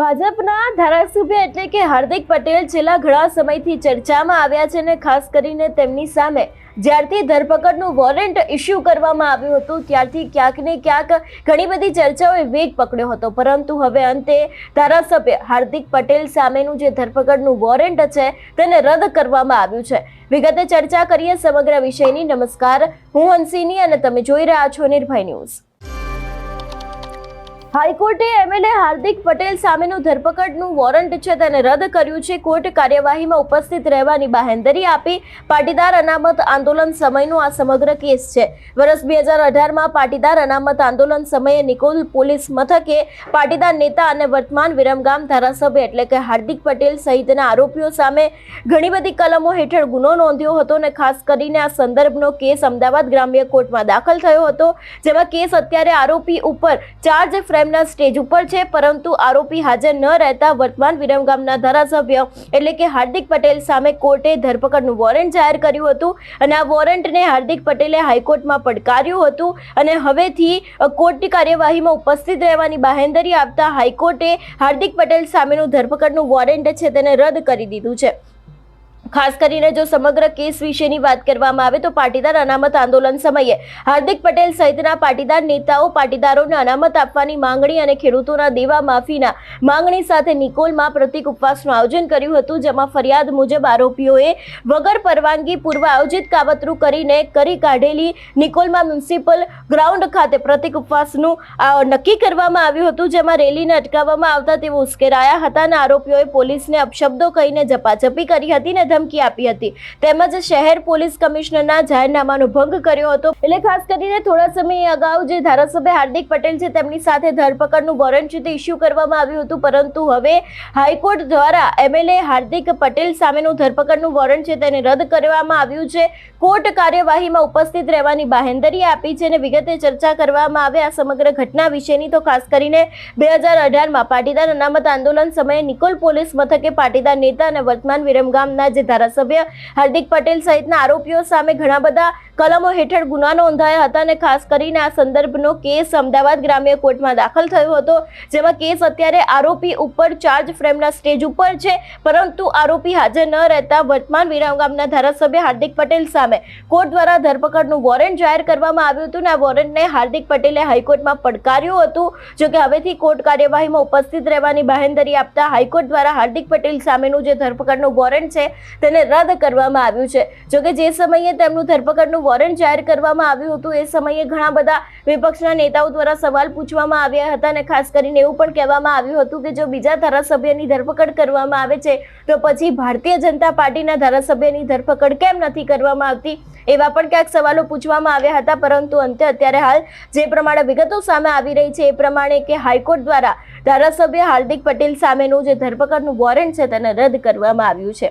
ભાજપના ધારાસભ્ય એટલે કે હાર્દિક પટેલ છેલ્લા ઘણા સમયથી ચર્ચામાં આવ્યા છે અને ખાસ કરીને તેમની સામે જ્યારથી ધરપકડનું વોરંટ ઇસ્યુ કરવામાં આવ્યું હતું, ત્યારથી ક્યાંક ને ક્યાંક ઘણી બધી ચર્ચાઓએ વેગ પકડ્યો હતો. પરંતુ હવે અંતે ધારાસભ્ય હાર્દિક પટેલ સામેનું જે ધરપકડનું વોરંટ છે, તેને રદ કરવામાં આવ્યું છે. વિગતે ચર્ચા કરીએ સમગ્ર વિષયની. નમસ્કાર, હું હંસિની અને તમે જોઈ રહ્યા છો નિર્ભય ન્યૂઝ. હાઈકોર્ટે એમએલએ હાર્દિક પટેલ સામેનું ધરપકડનું વોરંટ છે તેને રદ કર્યું છે. કોર્ટ કાર્યવાહીમાં ઉપસ્થિત રહેવાની બાહેંધરી આપી પાટીદાર અનામત આંદોલન સમયનો આ સમગ્ર કેસ છે. વર્ષ બે હજાર અઢારમાં પાટીદાર અનામત આંદોલન સમયે નિકોલ પોલીસ મથકે પાટીદાર નેતા અને વર્તમાન વિરમગામ ધારાસભ્ય એટલે કે હાર્દિક પટેલ સહિતના આરોપીઓ સામે ઘણી બધી કલમો હેઠળ ગુનો નોંધ્યો હતો અને ખાસ કરીને આ સંદર્ભનો કેસ અમદાવાદ ગ્રામ્ય કોર્ટમાં દાખલ થયો હતો. જેમાં કેસ અત્યારે આરોપી ઉપર ચાર્જ ફ્રેમના સ્ટેજ ઉપર છે, પરંતુ આરોપી હાજર ન રહેતા વર્તમાન વિરમગામના ધારાસભ્ય એટલે કે હાર્દિક પટેલ સામે કોર્ટે ધરપકડનું વોરંટ જાહેર કર્યું હતું અને આ વોરંટને હાર્દિક પટેલે હાઈકોર્ટમાં પડકાર્યું હતું અને હવેથી કોર્ટની કાર્યવાહીમાં ઉપસ્થિત રહેવાની બાહેંધરી આપતા હાઈકોર્ટે હાર્દિક પટેલ સામેનું ધરપકડનું વોરંટ છે, તેને રદ કરી દીધું છે. ખાસ કરીને જો સમગ્ર કેસ વિશેની વાત કરવામાં આવે તો પાટીદાર અનામત આંદોલન સમયે હાર્દિક પટેલ સહિતના પાટીદાર નેતાઓ પાટીદારોને અનામત આપવાની માંગણી અને ખેડૂતોના દેવા માફીના માંગણી સાથે નિકોલમાં પ્રતિક ઉપવાસનું આયોજન કર્યું હતું, જેમાં ફરિયાદ મુજબ આરોપીઓએ વગર પરવાનગી પૂર્વ આયોજિત કાવતરું કરીને કરી કાઢેલી નિકોલમાં મ્યુનિસિપલ ગ્રાઉન્ડ ખાતે પ્રતિક ઉપવાસનું નક્કી કરવામાં આવ્યું હતું, જેમાં રેલીને અટકાવવામાં આવતા તેઓ ઉશ્કેરાયા હતા અને આરોપીઓએ પોલીસને અપશબ્દો કહીને ઝપાઝપી કરી હતી ને ધમકી આપી હતી. તેમજ શહેર પોલીસ કમિશનરના જાહેરનામાનો ભંગ કર્યો હતો. એટલે ખાસ કરીને થોડા સમય અગાઉ જે ધારાસભ્ય હાર્દિક પટેલ છે, તેમની સાથે ધરપકડનું વોરંટ છે તે ઇસ્યુ કરવામાં આવ્યું હતું. પરંતુ હવે હાઈકોર્ટ દ્વારા એમએલએ હાર્દિક પટેલ સામેનું ધરપકડનું વોરંટ છે તેને રદ કરવામાં આવ્યું છે. કોર્ટ કાર્યવાહીમાં ઉપસ્થિત રહેવાની બાહેંધરી આપી છે અને વિગતે ચર્ચા કરવામાં આવે આ સમગ્ર ઘટના વિશેની. તો ખાસ કરીને બે હજાર અઢારમાં પાટીદાર અનામત આંદોલન સમયે નિકોલ પોલીસ મથકે પાટીદાર નેતા અને વર્તમાન વિરમગામના જે ધારાસભ્ય હાર્દિક પટેલ સહિતના આરોપીઓ સામે ઘણા બધા કલમો હેઠળ ગુના નોંધાયા હતા અને ખાસ કરીને આ સંદર્ભનો કેસ અમદાવાદ ગ્રામ્ય કોર્ટમાં દાખલ થયો હતો. જેમાં કેસ અત્યારે આરોપી ઉપર ચાર્જ ફ્રેમના સ્ટેજ ઉપર છે. પરંતુ આરોપી હાજર ન રહેતા વર્તમાન વિરામગામના ધારાસભ્ય હાર્દિક પટેલ સામે કોર્ટ દ્વારા ધરપકડનું વોરંટ જાહેર કરવામાં આવ્યું હતું અને આ વોરંટને હાર્દિક પટેલે હાઈકોર્ટમાં પડકાર્યું હતું. જો કે હવેથી કોર્ટ કાર્યવાહીમાં ઉપસ્થિત રહેવાની બાહેંધરી આપતા હાઈકોર્ટ દ્વારા હાર્દિક પટેલ સામેનું જે ધરપકડનું વોરંટ છે, તેને રદ કરવામાં આવ્યું છે. જો કે જે સમયે તેમનું ધરપકડનું વોરંટ જાહેર કરવામાં આવ્યું હતું. એ સમયે ઘણા બધા વિપક્ષના નેતાઓ દ્વારા સવાલ પૂછવામાં આવ્યા હતા અને ખાસ કરીને એવું પણ કહેવામાં આવ્યું હતું કે જો બીજા ધારાસભ્યની ધરપકડ કરવામાં આવે છે, તો પછી ભારતીય જનતા પાર્ટીના ધારાસભ્યની ધરપકડ કેમ નથી કરવામાં આવતી? એવા પણ ક્યાંક સવાલો પૂછવામાં આવ્યા હતા, પરંતુ અંતે અત્યારે હાલ જે પ્રમાણે વિગતો સામે આવી રહી છે, એ પ્રમાણે કે હાઈકોર્ટ દ્વારા ધારાસભ્ય હાર્દિક પટેલ સામેનું જે ધરપકડનું વોરંટ છે, તેને રદ કરવામાં આવ્યું છે.